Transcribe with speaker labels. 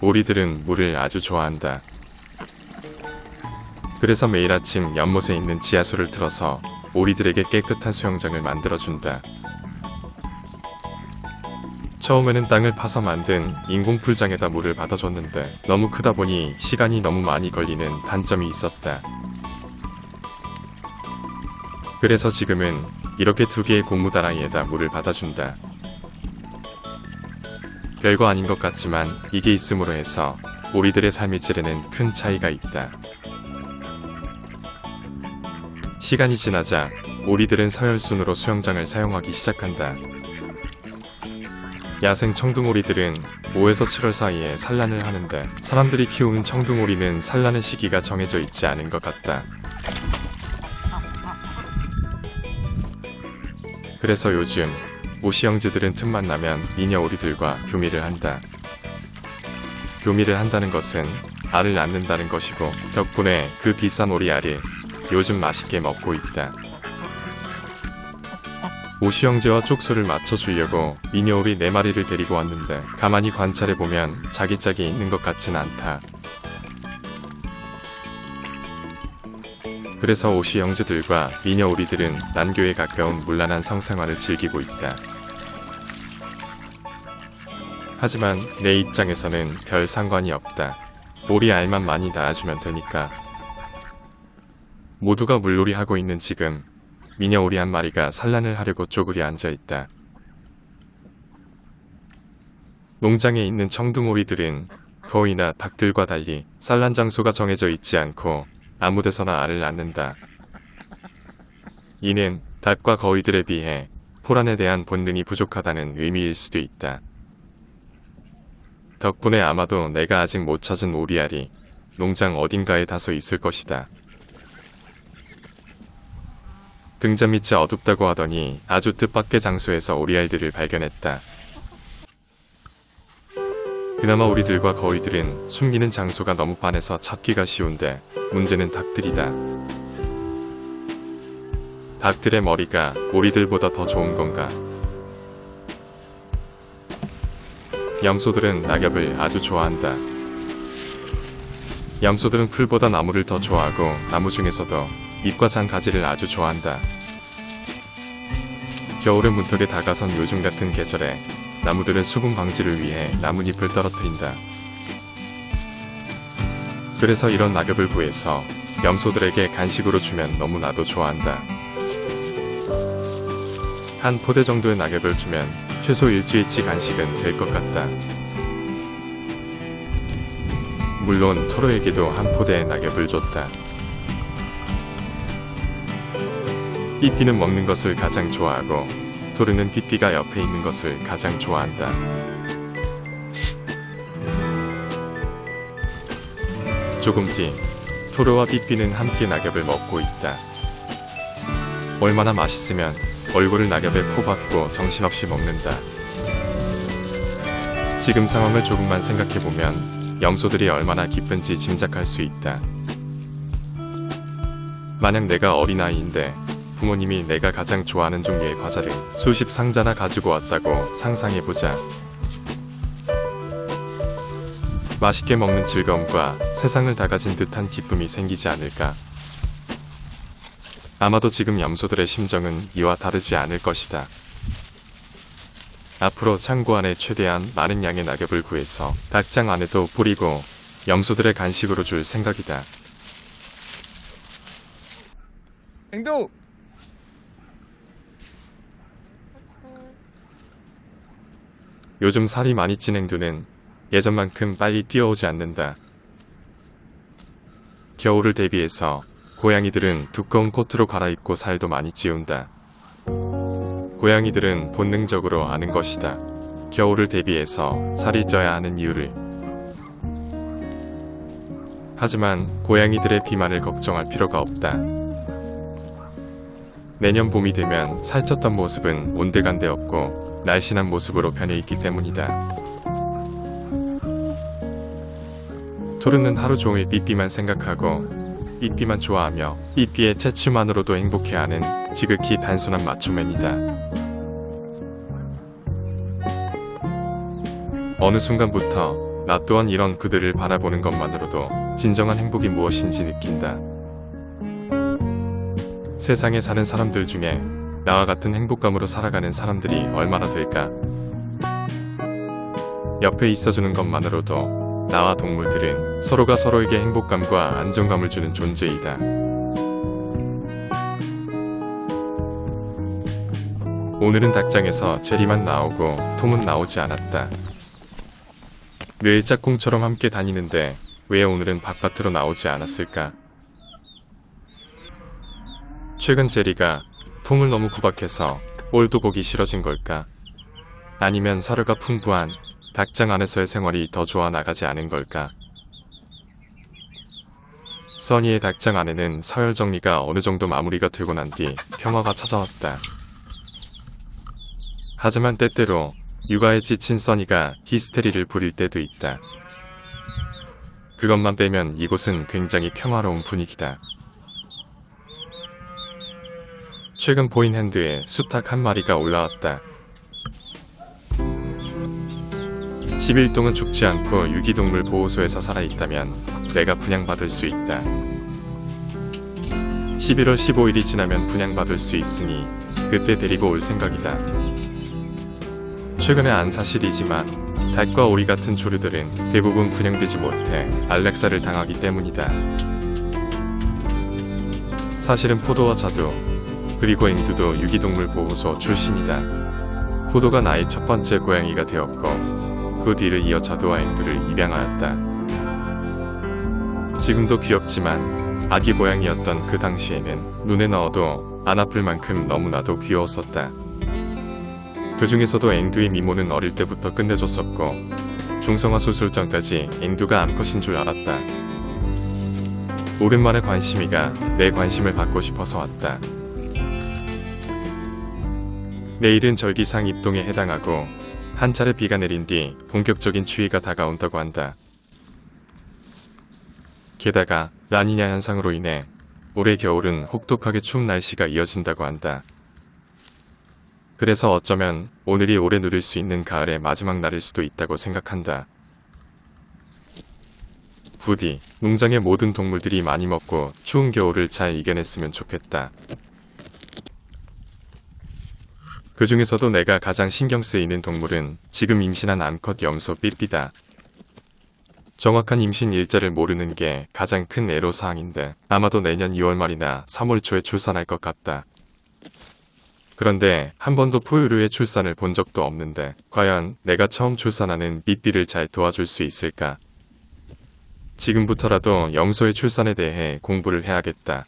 Speaker 1: 오리들은 물을 아주 좋아한다. 그래서 매일 아침 연못에 있는 지하수를 틀어서 오리들에게 깨끗한 수영장을 만들어준다. 처음에는 땅을 파서 만든 인공 풀장에다 물을 받아줬는데 너무 크다 보니 시간이 너무 많이 걸리는 단점이 있었다. 그래서 지금은 이렇게 두 개의 고무다라이에다 물을 받아준다. 별거 아닌 것 같지만 이게 있음으로 해서 오리들의 삶의 질에는 큰 차이가 있다. 시간이 지나자 오리들은 서열순으로 수영장을 사용하기 시작한다. 야생 청둥오리들은 5에서 7월 사이에 산란을 하는데 사람들이 키우는 청둥오리는 산란의 시기가 정해져 있지 않은 것 같다. 그래서 요즘 모시 형제들은 틈만 나면 미녀 오리들과 교미를 한다. 교미를 한다는 것은 알을 낳는다는 것이고 덕분에 그 비싼 오리 알이 요즘 맛있게 먹고 있다. 모시 형제와 쪽수를 맞춰주려고 미녀 오리 네 마리를 데리고 왔는데 가만히 관찰해 보면 자기 짝이 있는 것 같진 않다. 그래서 오시 형제들과 미녀 오리들은 난교에 가까운 문란한 성생활을 즐기고 있다. 하지만 내 입장에서는 별 상관이 없다. 오리 알만 많이 낳아주면 되니까. 모두가 물놀이 하고 있는 지금 미녀 오리 한 마리가 산란을 하려고 쪼그리 앉아 있다. 농장에 있는 청둥오리들은 거위나 닭들과 달리 산란 장소가 정해져 있지 않고 아무데서나 알을 낳는다. 이는 닭과 거위들에 비해 포란에 대한 본능이 부족하다는 의미일 수도 있다. 덕분에 아마도 내가 아직 못 찾은 오리알이 농장 어딘가에 다소 있을 것이다. 등잔 밑이 어둡다고 하더니 아주 뜻밖의 장소에서 오리알들을 발견했다. 그나마 우리들과 거위들은 숨기는 장소가 너무 반해서 찾기가 쉬운데 문제는 닭들이다. 닭들의 머리가 오리들보다 더 좋은 건가? 염소들은 낙엽을 아주 좋아한다. 염소들은 풀보다 나무를 더 좋아하고 나무 중에서도 잎과 장가지를 아주 좋아한다. 겨울의 문턱에 다가선 요즘 같은 계절에 나무들은 수분 방지를 위해 나뭇잎을 떨어뜨린다. 그래서 이런 낙엽을 구해서 염소들에게 간식으로 주면 너무나도 좋아한다. 한 포대 정도의 낙엽을 주면 최소 일주일치 간식은 될 것 같다. 물론 토로에게도 한 포대의 낙엽을 줬다. 삐삐는 먹는 것을 가장 좋아하고 토르는 삐삐가 옆에 있는 것을 가장 좋아한다. 조금 뒤 토르와 삐삐는 함께 낙엽을 먹고 있다. 얼마나 맛있으면 얼굴을 낙엽에 포박고 정신없이 먹는다. 지금 상황을 조금만 생각해보면 염소들이 얼마나 기쁜지 짐작할 수 있다. 만약 내가 어린아이인데 부모님이 내가 가장 좋아하는 종류의 과자를 수십 상자나 가지고 왔다고 상상해보자. 맛있게 먹는 즐거움과 세상을 다 가진 듯한 기쁨이 생기지 않을까. 아마도 지금 염소들의 심정은 이와 다르지 않을 것이다. 앞으로 창고 안에 최대한 많은 양의 낙엽을 구해서 닭장 안에도 뿌리고 염소들의 간식으로 줄 생각이다.
Speaker 2: 행도
Speaker 1: 요즘 살이 많이 찐 행두는 예전만큼 빨리 뛰어오지 않는다. 겨울을 대비해서 고양이들은 두꺼운 코트로 갈아입고 살도 많이 찌운다. 고양이들은 본능적으로 아는 것이다. 겨울을 대비해서 살이 쪄야 하는 이유를. 하지만 고양이들의 비만을 걱정할 필요가 없다. 내년 봄이 되면 살쪘던 모습은 온데간데 없고 날씬한 모습으로 변해 있기 때문이다. 토르는 하루 종일 삐삐만 생각하고 삐삐만 좋아하며 삐삐의 채취만으로도 행복해하는 지극히 단순한 마초맨이다. 어느 순간부터 나 또한 이런 그들을 바라보는 것만으로도 진정한 행복이 무엇인지 느낀다. 세상에 사는 사람들 중에 나와 같은 행복감으로 살아가는 사람들이 얼마나 될까? 옆에 있어주는 것만으로도 나와 동물들은 서로가 서로에게 행복감과 안정감을 주는 존재이다. 오늘은 닭장에서 제리만 나오고 톰은 나오지 않았다. 늘 짝꿍처럼 함께 다니는데 왜 오늘은 바깥으로 나오지 않았을까? 최근 제리가 톰을 너무 구박해서 올도 보기 싫어진 걸까? 아니면 사료가 풍부한 닭장 안에서의 생활이 더 좋아 나가지 않은 걸까? 써니의 닭장 안에는 서열 정리가 어느 정도 마무리가 되고 난 뒤 평화가 찾아왔다. 하지만 때때로 육아에 지친 써니가 히스테리를 부릴 때도 있다. 그것만 빼면 이곳은 굉장히 평화로운 분위기다. 최근 보인 핸드에 수탉 한 마리가 올라왔다. 10일 동안 죽지 않고 유기동물 보호소에서 살아있다면 내가 분양받을 수 있다. 11월 15일이 지나면 분양받을 수 있으니 그때 데리고 올 생각이다. 최근에 안 사실이지만 닭과 오리 같은 조류들은 대부분 분양되지 못해 안락사를 당하기 때문이다. 사실은 포도와 자두, 그리고 앵두도 유기동물 보호소 출신이다. 포도가 나의 첫 번째 고양이가 되었고 그 뒤를 이어 자두와 앵두를 입양하였다. 지금도 귀엽지만 아기 고양이였던 그 당시에는 눈에 넣어도 안 아플 만큼 너무나도 귀여웠었다. 그 중에서도 앵두의 미모는 어릴 때부터 끝내줬었고 중성화 수술 전까지 앵두가 암컷인 줄 알았다. 오랜만에 관심이가 내 관심을 받고 싶어서 왔다. 내일은 절기상 입동에 해당하고 한 차례 비가 내린 뒤 본격적인 추위가 다가온다고 한다. 게다가 라니냐 현상으로 인해 올해 겨울은 혹독하게 추운 날씨가 이어진다고 한다. 그래서 어쩌면 오늘이 오래 누릴 수 있는 가을의 마지막 날일 수도 있다고 생각한다. 부디 농장의 모든 동물들이 많이 먹고 추운 겨울을 잘 이겨냈으면 좋겠다. 그 중에서도 내가 가장 신경 쓰이는 동물은 지금 임신한 암컷 염소 삐삐다. 정확한 임신 일자를 모르는 게 가장 큰 애로사항인데 아마도 내년 2월 말이나 3월 초에 출산할 것 같다. 그런데 한 번도 포유류의 출산을 본 적도 없는데 과연 내가 처음 출산하는 삐삐를 잘 도와줄 수 있을까? 지금부터라도 염소의 출산에 대해 공부를 해야겠다.